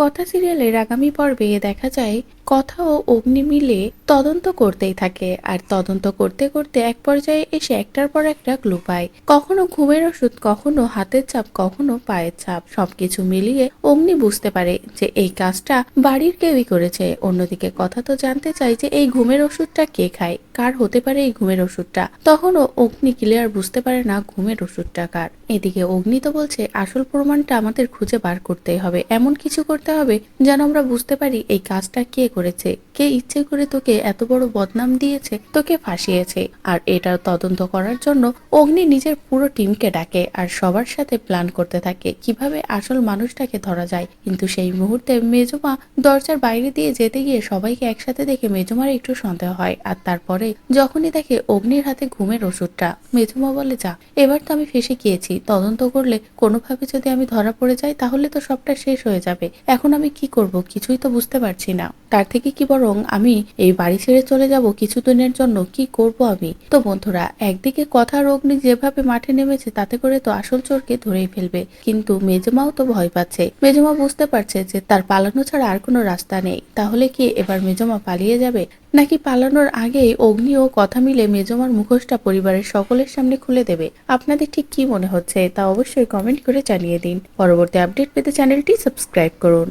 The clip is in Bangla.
কথা সিরিয়ালের আগামী পর্বে দেখা যায় কথা ও অগ্নি মিলে তদন্ত করতেই থাকে। আর তদন্ত করতে করতে এক পর্যায়ে এসে একটার পর একটা ক্লু পায়। কখনো ঘুমের ওষুধ, কখনো হাতের ছাপ কখনো পায়ের ছাপ সবকিছু মিলিয়ে অগ্নি বুঝতে পারে যে এই কাজটা বাড়ির কেউই করেছে। অন্যদিকে কথা তো জানতে চাই যে এই ঘুমের ওষুধটা কে খায়? কার হতে পারে এই ঘুমের ওষুধটা? তখনও অগ্নি ক্লিয়ার বুঝতে পারে না ঘুমের ওষুধটা কার। এদিকে অগ্নি তো বলছে, আসল প্রমাণটা আমাদের খুঁজে বার করতেই হবে। এমন কিছু করতে হবে যেন আমরা বুঝতে পারি এই কাজটা কে করেছে। কে ইচ্ছে করে তোকে এত বড় বদনাম দিয়েছে, তোকে ফাঁসিয়েছে। আর এটার তদন্ত করার জন্য অগ্নি নিজের পুরো টিমকে ডাকে আর সবার সাথে প্ল্যান করতে থাকে কীভাবে আসল মানুষটাকে ধরা যায়। কিন্তু সেই মুহূর্তে মেজমা দরজার বাইরে দিয়ে যেতে গিয়ে সবাইকে একসাথে দেখে মেজমার একটু সন্দেহ হয় আর তারপরে যখনই দেখে অগ্নির হাতে ঘুমের ওষুধটা, মেজমা বলে, যা, এবার তো আমি ফেসে গিয়েছি। তদন্ত করলে কোনোভাবে যদি আমি ধরা পড়ে যাই তাহলে তো সবটা শেষ হয়ে যাবে। এখন আমি কি করব কিছুই তো বুঝতে পারছি না। তার থেকে কি বরং আমি এই বাড়ি ছেড়ে চলে যাব কিছুদিনের জন্য, কি করব আমি? তো বন্ধুরা, একদিকে কথার অগ্নি যেভাবে মাঠে নেমেছে, তাতে করে তো আসল চোরকে ধরেই ফেলবে। কিন্তু মেজমাও তো ভয় পাচ্ছে। মেজমা বুঝতে পারছে যে তার পালানো ছাড়া আর কোনো রাস্তা নেই। তাহলে কি এবার মেজমা পালিয়ে যাবে? নাকি পালানোর আগেই অগ্নি ও কথা মিলে মেজমার মুখোশটা পরিবারের সকলের সামনে খুলে দেবে? আপনাদের ঠিক কি মনে হচ্ছে তা অবশ্যই কমেন্ট করে জানিয়ে দিন। পরবর্তী আপডেট পেতে চ্যানেলটি সাবস্ক্রাইব করুন।